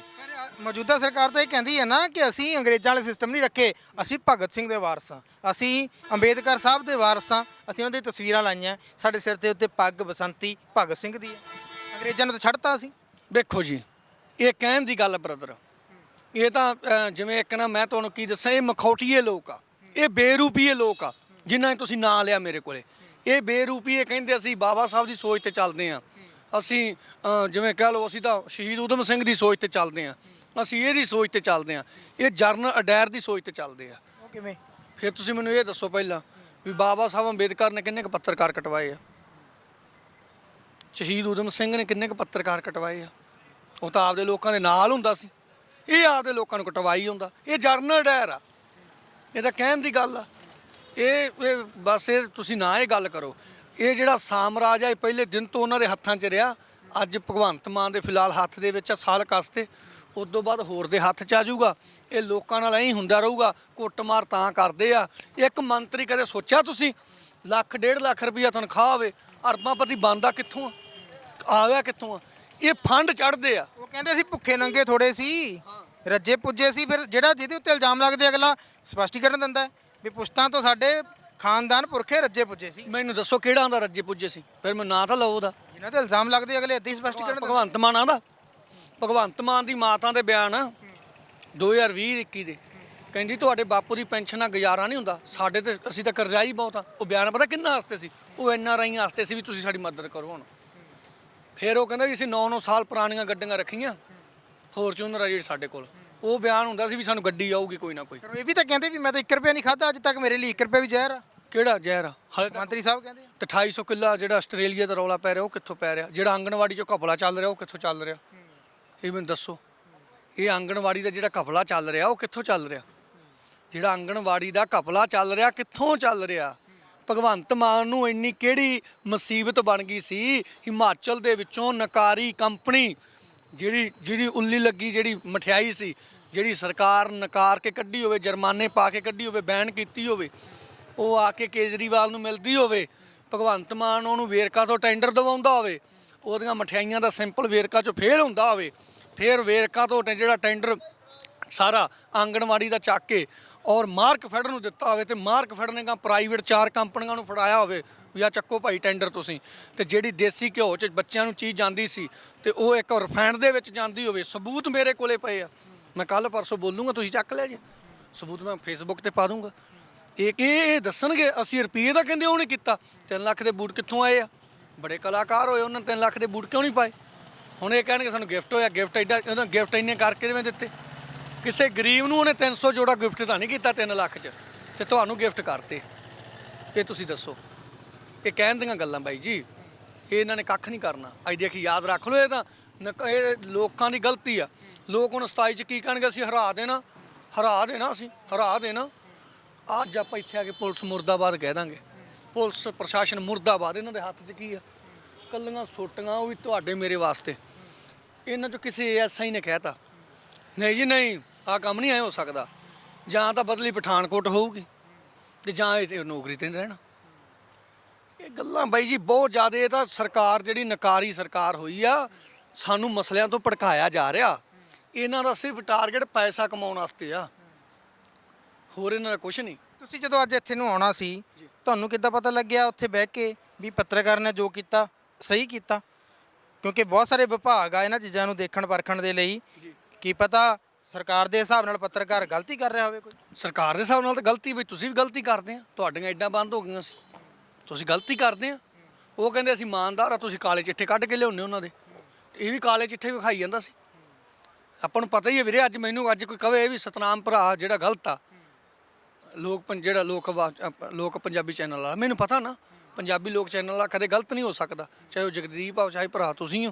ਮੌਜੂਦਾ ਸਰਕਾਰ ਤਾਂ ਇਹ ਕਹਿੰਦੀ ਹੈ ਨਾ ਕਿ ਅਸੀਂ ਅੰਗਰੇਜ਼ਾਂ ਵਾਲੇ ਸਿਸਟਮ ਨਹੀਂ ਰੱਖੇ। ਅਸੀਂ ਭਗਤ ਸਿੰਘ ਦੇ ਵਾਰਸ ਹਾਂ। ਅਸੀਂ ਅੰਬੇਦਕਰ ਸਾਹਿਬ ਦੇ ਵਾਰਸ ਹਾਂ। ਅਸੀਂ ਉਹਨਾਂ ਦੀ ਤਸਵੀਰਾਂ ਲਾਈਆਂ। ਸਾਡੇ ਸਿਰ ਦੇ ਉੱਤੇ ਪੱਗ ਬਸੰਤੀ ਭਗਤ ਸਿੰਘ ਦੀ ਹੈ। ਅੰਗਰੇਜ਼ਾਂ ਨੇ ਤਾਂ ਛੱਡਤਾ ਸੀ। ਦੇਖੋ ਜੀ ਇਹ ਕਹਿਣ ਦੀ ਗੱਲ ਬ੍ਰਦਰ ਇਹ ਤਾਂ ਜਿਵੇਂ ਇੱਕ ਨਾ ਮੈਂ ਤੁਹਾਨੂੰ ਕੀ ਦੱਸਾਂ ਇਹ ਮਖੌਟੀਏ ਲੋਕ ਆ। ਇਹ ਬੇਰੂਪੀਏ ਲੋਕ ਆ ਜਿਨ੍ਹਾਂ ਨੇ ਤੁਸੀਂ ਨਾਂ ਲਿਆ ਮੇਰੇ ਕੋਲੇ। ਇਹ ਬੇਰੂਪੀਏ ਕਹਿੰਦੇ ਅਸੀਂ ਬਾਬਾ ਸਾਹਿਬ ਦੀ ਸੋਚ ਤੇ ਚੱਲਦੇ ਆ ਅਸੀਂ ਜਿਵੇਂ ਕਹਿ ਲਓ ਅਸੀਂ ਤਾਂ ਸ਼ਹੀਦ ਊਧਮ ਸਿੰਘ ਦੀ ਸੋਚ ਤੇ ਚੱਲਦੇ ਆ ਅਸੀਂ ਇਹਦੀ ਸੋਚ ਤੇ ਚੱਲਦੇ ਆ ਇਹ ਜਰਨਲ ਅਡੈਰ ਦੀ ਸੋਚ ਤੇ ਚੱਲਦੇ ਆ। ਉਹ ਕਿਵੇਂ? ਫਿਰ ਤੁਸੀਂ ਮੈਨੂੰ ਇਹ ਦੱਸੋ ਪਹਿਲਾਂ ਵੀ ਬਾਬਾ ਸਾਹਿਬ ਅੰਬੇਦਕਰ ਨੇ ਕਿੰਨੇ ਕੁ ਪੱਤਰਕਾਰ ਕਟਵਾਏ ਆ? ਸ਼ਹੀਦ ਊਧਮ ਸਿੰਘ ਨੇ ਕਿੰਨੇ ਕੁ ਪੱਤਰਕਾਰ ਕਟਵਾਏ ਆ? ਉਹ ਤਾਂ ਆਪਦੇ ਲੋਕਾਂ ਦੇ ਨਾਲ ਹੁੰਦਾ ਸੀ। ਇਹ ਆਪਦੇ ਲੋਕਾਂ ਨੂੰ ਕਟਵਾਈ ਹੁੰਦਾ। ਇਹ ਜਰਨਲ ਡਾਇਰ ਆ। ਇਹ ਤਾਂ ਕਹਿਣ ਦੀ ਗੱਲ ਆ। ਇਹ ਬਸ ਇਹ ਤੁਸੀਂ ਨਾ ਇਹ ਗੱਲ ਕਰੋ। ਇਹ ਜਿਹੜਾ ਸਾਮਰਾਜ ਆ, ਇਹ ਪਹਿਲੇ ਦਿਨ ਤੋਂ ਉਹਨਾਂ ਦੇ ਹੱਥਾਂ 'ਚ ਰਿਹਾ। ਅੱਜ ਭਗਵੰਤ ਮਾਨ ਦੇ ਫਿਲਹਾਲ ਹੱਥ ਦੇ ਵਿੱਚ ਆ, ਸਾਲ ਕਸਤੇ ਉਸ ਤੋਂ ਬਾਅਦ ਹੋਰ ਦੇ ਹੱਥ 'ਚ ਆ ਜਾਊਗਾ। ਇਹ ਲੋਕਾਂ ਨਾਲ ਐਂ ਹੁੰਦਾ ਰਹੂਗਾ, ਕੁੱਟਮਾਰ ਤਾਂ ਕਰਦੇ ਆ। ਇੱਕ ਮੰਤਰੀ ਕਦੇ ਸੋਚਿਆ ਤੁਸੀਂ? ਲੱਖ, ਡੇਢ ਲੱਖ ਰੁਪਈਆ ਤਨਖਾਹ ਹੋਵੇ ਅਰਬਾਂਪਤੀ ਬੰਦਾ ਕਿੱਥੋਂ ਆ? ਗਿਆ ਕਿੱਥੋਂ ਆ? ਇਹ ਫੰਡ ਚੜਦੇ ਆ। ਉਹ ਕਹਿੰਦੇ ਸੀ ਭੁੱਖੇ ਨੰਗੇ ਥੋੜੇ ਸੀ। ਰੱਜੇ ਪੁੱਜੇ ਸੀ, ਫਿਰ ਜਿਹੜਾ ਜਿਹਦੇ ਉੱਤੇ ਇਲਜ਼ਾਮ ਲੱਗਦੇ, ਅਗਲਾ ਸਪਸ਼ਟੀਕਰਨ ਦਿੰਦਾ ਵੀ ਪੁਸ਼ਤਾਂ ਤੋਂ ਸਾਡੇ ਖਾਨਦਾਨ ਪੁਰਖੇ ਰੱਜੇ ਪੁੱਜੇ ਸੀ। ਮੈਨੂੰ ਦੱਸੋ ਕਿਹੜਾ ਆਂਦਾ ਰੱਜੇ ਪੁੱਜੇ ਸੀ? ਫਿਰ ਮੈਂ ਨਾਂ ਤਾਂ ਲਓ ਉਹਦਾ। ਜਿਨ੍ਹਾਂ ਤੇ ਇਲਜ਼ਾਮ ਲੱਗਦੇ ਅਗਲੇ ਹੀ ਸਪਸ਼ਟੀਕਰਨ ਦਿੰਦੇ ਭਗਵੰਤ ਮਾਨ ਆਂਦਾ ਭਗਵੰਤ ਮਾਨ ਦੀ ਮਾਤਾ ਦੇ ਬਿਆਨ ਆ 2020 21 ਦੇ। ਕਹਿੰਦੀ ਤੁਹਾਡੇ ਬਾਪੂ ਦੀ ਪੈਨਸ਼ਨ ਨਾਲ ਗੁਜ਼ਾਰਾ ਨਹੀਂ ਹੁੰਦਾ। ਸਾਡੇ ਤੇ ਅਸੀਂ ਤਾਂ ਕਰਜ਼ਾਈ ਬਹੁਤ ਆ। ਉਹ ਬਿਆਨ ਪਤਾ ਕਿੰਨਾ ਵਾਸਤੇ ਸੀ? ਉਹ ਐਨ ਆਰ ਆਈ ਵਾਸਤੇ ਸੀ ਵੀ ਤੁਸੀਂ ਸਾਡੀ ਮਦਦ ਕਰੋ ਹੁਣ। ਫਿਰ ਉਹ ਕਹਿੰਦਾ ਵੀ ਅਸੀਂ 9-9 ਸਾਲ ਪੁਰਾਣੀਆਂ ਗੱਡੀਆਂ ਰੱਖੀਆਂ। ਫੋਰਚੂਨਰ ਆ ਜਿਹੜੀ ਸਾਡੇ ਕੋਲ। ਉਹ ਬਿਆਨ ਹੁੰਦਾ ਸੀ ਵੀ ਸਾਨੂੰ ਗੱਡੀ ਆਊਗੀ ਕੋਈ ਨਾ ਕੋਈ। ਪਰ ਇਹ ਵੀ ਤਾਂ ਕਹਿੰਦੇ ਵੀ ਮੈਂ ਤਾਂ 1 ਰੁਪਿਆ ਨਹੀਂ ਖਾਦਾ ਅੱਜ ਤੱਕ ਮੇਰੇ ਲਈ 1 ਰੁਪਿਆ ਵੀ ਜ਼ਹਿਰ ਆ। ਕਿਹੜਾ ਜ਼ਹਿਰ ਆ? ਹਾਲੇ ਤੱਕ ਮੰਤਰੀ ਸਾਹਿਬ ਕਹਿੰਦੇ ਆ। ਤੇ 2800 ਕਿੱਲਾ ਜਿਹੜਾ ਆਸਟ੍ਰੇਲੀਆ ਦਾ ਰੌਲਾ ਪੈ ਰਿਹਾ ਉਹ ਕਿੱਥੋਂ ਪੈ ਰਿਹਾ? ਜਿਹੜਾ ਆਂਗਣਵਾੜੀ 'ਚੋਂ ਘਪਲਾ ਚੱਲ ਰਿਹਾ ਉਹ ਕਿੱਥੋਂ ਚੱਲ ਰਿਹਾ? ਇਹ ਮੈਨੂੰ ਦੱਸੋ। ਇਹ ਆਂਗਣਵਾੜੀ ਦਾ ਜਿਹੜਾ ਘਪਲਾ ਚੱਲ ਰਿਹਾ ਉਹ ਕਿੱਥੋਂ ਚੱਲ ਰਿਹਾ? ਜਿਹੜਾ ਆਂਗਣਵਾੜੀ ਦਾ ਘਪਲਾ ਚੱਲ ਰਿਹਾ ਕਿੱਥੋਂ ਚੱਲ ਰਿਹਾ? ਭਗਵੰਤ ਮਾਨ ਨੂੰ ਇੰਨੀ ਕਿਹੜੀ ਮੁਸੀਬਤ ਬਣ ਗਈ ਸੀ? ਹਿਮਾਚਲ ਦੇ ਵਿੱਚੋਂ ਨਕਾਰੀ ਕੰਪਨੀ ਜਿਹੜੀ ਜਿਹੜੀ ਉੱਲੀ ਲੱਗੀ ਜਿਹੜੀ ਮਠਿਆਈ ਸੀ ਜਿਹੜੀ ਸਰਕਾਰ ਨਕਾਰ ਕੇ ਕੱਢੀ ਹੋਵੇ, ਜੁਰਮਾਨੇ ਪਾ ਕੇ ਕੱਢੀ ਹੋਵੇ, ਬੈਨ ਕੀਤੀ ਹੋਵੇ, ਉਹ ਆ ਕੇ ਕੇਜਰੀਵਾਲ ਨੂੰ ਮਿਲਦੀ ਹੋਵੇ, ਭਗਵੰਤ ਮਾਨ ਉਹਨੂੰ ਵੇਰਕਾ ਤੋਂ ਟੈਂਡਰ ਦਿਵਾਉਂਦਾ ਹੋਵੇ, ਉਹਦੀਆਂ ਮਠਿਆਈਆਂ ਦਾ ਸਿੰਪਲ ਵੇਰਕਾ ਚੋਂ ਫੇਲ ਹੁੰਦਾ ਹੋਵੇ, ਫਿਰ ਵੇਰਕਾ ਤੋਂ ਜਿਹੜਾ ਟੈਂਡਰ ਸਾਰਾ ਆਂਗਣਵਾੜੀ ਦਾ ਚੱਕ ਕੇ ਔਰ ਮਾਰਕ ਫੈਡਰ ਨੂੰ ਦਿੱਤਾ ਹੋਵੇ ਤੇ ਮਾਰਕ ਫੈਡਰ ਨੇ ਕਾ ਪ੍ਰਾਈਵੇਟ ਚਾਰ ਕੰਪਨੀਆਂ ਨੂੰ ਫੜਾਇਆ ਹੋਵੇ ਜਾਂ ਚੱਕੋ ਭਾਈ ਟੈਂਡਰ ਤੁਸੀਂ, ਤੇ ਜਿਹੜੀ ਦੇਸੀ ਘਿਓ ਚ ਬੱਚਿਆਂ ਨੂੰ ਚੀਜ਼ ਜਾਂਦੀ ਸੀ, ਤੇ ਉਹ ਇੱਕ ਰਿਫਾਈਨਡ ਦੇ ਵਿੱਚ ਜਾਂਦੀ ਹੋਵੇ, ਸਬੂਤ ਮੇਰੇ ਕੋਲੇ ਪਏ ਆ। ਮੈਂ ਕੱਲ ਪਰਸੋਂ ਬੋਲੂੰਗਾ, ਤੁਸੀਂ ਚੱਕ ਲਿਆ ਜੀ। ਸਬੂਤ ਮੈਂ ਫੇਸਬੁੱਕ ਤੇ ਪਾ ਦੂੰਗਾ। ਇਹ ਕਿ ਇਹ ਦੱਸਣਗੇ, ਅਸੀਂ ਰੁਪਏ ਦਾ ਕਹਿੰਦੇ ਉਹ ਨਹੀਂ ਕੀਤਾ। 3 ਲੱਖ ਦੇ ਬੂਟ ਕਿੱਥੋਂ ਆਏ ਆ? ਬੜੇ ਕਲਾਕਾਰ ਹੋਏ, ਉਹਨਾਂ ਨੇ 3 ਲੱਖ ਦੇ ਬੂਟ ਕਿਉਂ ਨਹੀਂ ਪਾਏ? ਹੁਣ ਇਹ ਕਹਿਣਗੇ, ਸਾਨੂੰ ਗਿਫਟ ਹੋਇਆ ਗਿਫਟ ਐਡਾ ਉਹਨਾਂ ਗਿਫਟ ਇੰਨੇ ਕਰਕੇ ਜਿਵੇਂ ਦਿੱਤੇ? ਕਿਸੇ ਗਰੀਬ ਨੂੰ ਉਹਨੇ 300 ਜੋੜਾ ਗਿਫਟ ਤਾਂ ਨਹੀਂ ਕੀਤਾ 3 ਲੱਖ ਚ, ਤੇ ਤੁਹਾਨੂੰ ਗਿਫਟ ਕਰਤੇ। ਇਹ ਤੁਸੀਂ ਦੱਸੋ। ਇਹ ਕਹਿਣ ਦੀਆਂ ਗੱਲਾਂ ਬਾਈ ਜੀ, ਇਹ ਇਹਨਾਂ ਨੇ ਕੱਖ ਨਹੀਂ ਕਰਨਾ। ਅੱਜ ਦੇਖੀ, ਯਾਦ ਰੱਖ ਲਓ ਇਹ ਤਾਂ। ਨਕ- ਇਹ ਲੋਕਾਂ ਦੀ ਗਲਤੀ ਆ। ਲੋਕ ਹੁਣ 27 ਚ ਕੀ ਕਹਿਣਗੇ, ਅਸੀਂ ਹਰਾ ਦੇਣਾ ਹਰਾ ਦੇਣਾ ਅਸੀਂ, ਹਰਾ ਦੇਣਾ। ਅੱਜ ਆਪਾਂ ਇੱਥੇ ਆ ਕੇ ਪੁਲਿਸ ਮੁਰਦਾਬਾਦ ਕਹਿ ਦਾਂਗੇ। ਪੁਲਿਸ ਪ੍ਰਸ਼ਾਸਨ ਮੁਰਦਾਬਾਦ, ਇਹਨਾਂ ਦੇ ਹੱਥ 'ਚ ਕੀ ਆ? ਕੱਲੀਆਂ ਸੋਟੀਆਂ, ਉਹ ਵੀ ਤੁਹਾਡੇ ਮੇਰੇ ਵਾਸਤੇ। ਇਹਨਾਂ 'ਚੋਂ ਕਿਸੇ ਐਸਆਈ ਨੇ ਕਹਿਤਾ, ਨਹੀਂ ਜੀ, ਨਹੀਂ ਆ ਕੰਮ ਨਹੀਂ ਐ ਹੋ ਸਕਦਾ। ਜਾਂ ਤਾਂ ਬਦਲੀ ਪਠਾਨਕੋਟ ਹੋਊਗੀ, ਤੇ ਜਾਂ ਇਹ ਨੌਕਰੀ ਤੇ ਨਹੀਂ ਰਹਿਣਾ। ਇਹ ਗੱਲਾਂ ਬਾਈ ਜੀ, ਬਹੁਤ ਜ਼ਿਆਦਾ, ਇਹ ਤਾਂ ਸਰਕਾਰ ਜਿਹੜੀ ਨਕਾਰੀ ਸਰਕਾਰ ਹੋਈ ਆ ਸਾਨੂੰ ਮਸਲਿਆਂ ਤੋਂ ਭੜਕਾਇਆ ਜਾ ਰਿਹਾ। ਇਹਨਾਂ ਦਾ ਸਿਰਫ ਟਾਰਗੇਟ ਪੈਸਾ ਕਮਾਉਣ ਵਾਸਤੇ ਆ। ਹੋਰ ਇਹਨਾਂ ਦਾ ਕੁਝ ਨਹੀਂ। ਤੁਸੀਂ ਜਦੋਂ ਅੱਜ ਇੱਥੇ ਨੂੰ ਆਉਣਾ ਸੀ ਤੁਹਾਨੂੰ ਕਿੱਦਾਂ ਪਤਾ ਲੱਗਿਆ ਉੱਥੇ ਬਹਿ ਕੇ ਵੀ ਪੱਤਰਕਾਰ ਨੇ ਜੋ ਕੀਤਾ ਸਹੀ ਕੀਤਾ? ਕਿਉਂਕਿ ਬਹੁਤ ਸਾਰੇ ਵਿਭਾਗ ਆ ਇਹਨਾਂ ਚੀਜ਼ਾਂ ਨੂੰ ਦੇਖਣ ਪਰਖਣ ਦੇ ਲਈ। ਕੀ ਪਤਾ ਸਰਕਾਰ ਦੇ ਹਿਸਾਬ ਨਾਲ ਪੱਤਰਕਾਰ ਗਲਤੀ ਕਰ ਰਿਹਾ ਹੋਵੇ ਕੋਈ? ਸਰਕਾਰ ਦੇ ਹਿਸਾਬ ਨਾਲ ਤਾਂ ਗਲਤੀ ਵੀ ਤੁਸੀਂ ਵੀ ਗਲਤੀ ਕਰਦੇ ਆ। ਤੁਹਾਡੀਆਂ ਐਡਾਂ ਬੰਦ ਹੋ ਗਈਆਂ ਸੀ। ਤੁਸੀਂ ਗਲਤੀ ਕਰਦੇ ਆ। ਉਹ ਕਹਿੰਦੇ ਅਸੀਂ ਇਮਾਨਦਾਰ ਆ ਤੁਸੀਂ ਕਾਲੇ ਚਿੱਠੇ ਕੱਢ ਕੇ ਲਿਆਉਂਦੇ ਉਹਨਾਂ ਦੇ। ਇਹ ਵੀ ਕਾਲਜ ਇੱਥੇ ਵੀ ਵਿਖਾਈ ਜਾਂਦਾ ਸੀ। ਆਪਾਂ ਨੂੰ ਪਤਾ ਹੀ ਹੈ ਵੀਰੇ ਅੱਜ ਮੈਨੂੰ ਅੱਜ ਕੋਈ ਕਵੇ ਵੀ ਸਤਨਾਮ ਭਰਾ ਜਿਹੜਾ ਗਲਤ ਆ। ਲੋਕ ਪੰ- ਜਿਹੜਾ ਲੋਕ ਵਾ- ਲੋਕ ਪੰਜਾਬੀ ਚੈਨਲ ਆ ਮੈਨੂੰ ਪਤਾ ਨਾ ਪੰਜਾਬੀ ਲੋਕ ਚੈਨਲ ਆ ਕਦੇ ਗਲਤ ਨਹੀਂ ਹੋ ਸਕਦਾ ਚਾਹੇ ਉਹ ਜਗਦੀਪ ਆ ਚਾਹੇ ਭਰਾ ਤੁਸੀਂ ਹੋ।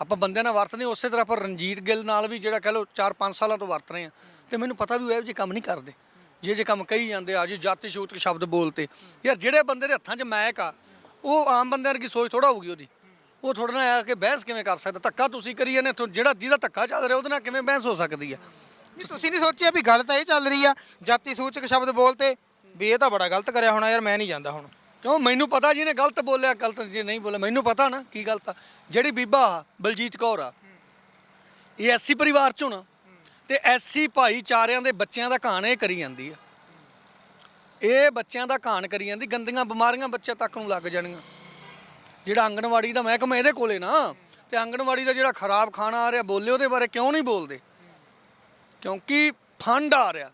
ਆਪਾਂ ਬੰਦਿਆਂ ਨਾਲ ਵਰਤਦੇ ਹਾਂ, ਉਸੇ ਤਰ੍ਹਾਂ ਪਰ ਰਣਜੀਤ ਗਿੱਲ ਨਾਲ ਵੀ ਜਿਹੜਾ ਕਹ ਲਓ 4-5 ਸਾਲਾਂ ਤੋਂ ਵਰਤ ਰਹੇ ਆ ਤੇ ਮੈਨੂੰ ਪਤਾ ਵੀ ਉਹ ਇਹੋ ਜਿਹੇ ਕੰਮ ਨਹੀਂ ਕਰਦੇ। ਜੇ ਜੇ ਕੰਮ ਕਹੀ ਜਾਂਦੇ ਆ ਜੀ ਜਾਤੀ ਛੂਤ ਸ਼ਬਦ ਬੋਲਤੇ। ਯਾਰ ਜਿਹੜੇ ਬੰਦੇ ਦੇ ਹੱਥਾਂ 'ਚ ਮੈਕ ਆ ਉਹ ਆਮ ਬੰਦਿਆਂ ਵਰਗੀ ਸੋਚ ਥੋੜਾ ਹੋਊਗੀ ਉਹਦੀ। ਉਹ ਥੋੜਾ ਨਾ ਆ ਕੇ ਬਹਿਸ ਕਿਵੇਂ ਕਰ ਸਕਦਾ? ਧੱਕਾ ਤੁਸੀਂ ਕਰੀ ਜਾਂਦੇ ਹੋ, ਜਿਹੜਾ ਜਿਹਦਾ ਧੱਕਾ ਚੱਲ ਰਿਹਾ ਉਹਦੇ ਨਾਲ ਕਿਵੇਂ ਬਹਿਸ ਹੋ ਸਕਦੀ ਆ? ਨਹੀਂ ਤੁਸੀਂ ਨਹੀਂ ਸੋਚਿਆ ਵੀ ਗੱਲ ਤਾਂ ਇਹ ਚੱਲ ਰਹੀ ਆ ਜਾਤੀ ਸੂਚਕ ਸ਼ਬਦ ਬੋਲਤੇ ਵੀ ਇਹ ਤਾਂ ਬੜਾ ਗਲਤ ਕਰਿਆ ਹੋਣਾ ਯਾਰ ਮੈਂ ਨਹੀਂ ਜਾਂਦਾ ਹੁਣ। ਕਿਉਂ? ਮੈਨੂੰ ਪਤਾ ਜਿਹਨੇ ਗਲਤ ਬੋਲਿਆ ਗਲਤ ਜੇ ਨਹੀਂ ਬੋਲਿਆ ਮੈਨੂੰ ਪਤਾ ਨਾ ਕੀ ਗਲਤ ਆ। ਜਿਹੜੀ ਬੀਬਾ ਆ, ਬਲਜੀਤ ਕੌਰ ਆ ਇਹ ਐਸੀ ਪਰਿਵਾਰ ਚੋਂ ਨਾ ਤੇ ਐਸੀ ਭਾਈਚਾਰਿਆਂ ਦੇ ਬੱਚਿਆਂ ਦਾ ਕਹਾਣ ਇਹ ਕਰੀ ਜਾਂਦੀ ਆ। ਇਹ ਬੱਚਿਆਂ ਦਾ ਕਹਾਣ ਕਰੀ ਜਾਂਦੀ ਗੰਦੀਆਂ ਬਿਮਾਰੀਆਂ ਬੱਚੇ ਤੱਕ ਨੂੰ ਲੱਗ ਜਾਣੀਆਂ। ਜਿਹੜਾ ਆਂਗਣਵਾੜੀ ਦਾ ਮਹਿਕਮਾ ਇਹਦੇ ਕੋਲੇ ਨਾ, ਤੇ ਆਂਗਣਵਾੜੀ ਦਾ ਜਿਹੜਾ ਖਰਾਬ ਖਾਣਾ ਆ ਰਿਹਾ, ਬੋਲੇ ਉਹਦੇ ਬਾਰੇ ਕਿਉਂ ਨਹੀਂ ਬੋਲਦੇ? ਕਿਉਂਕਿ ਫੰਡ ਆ ਰਿਹਾ,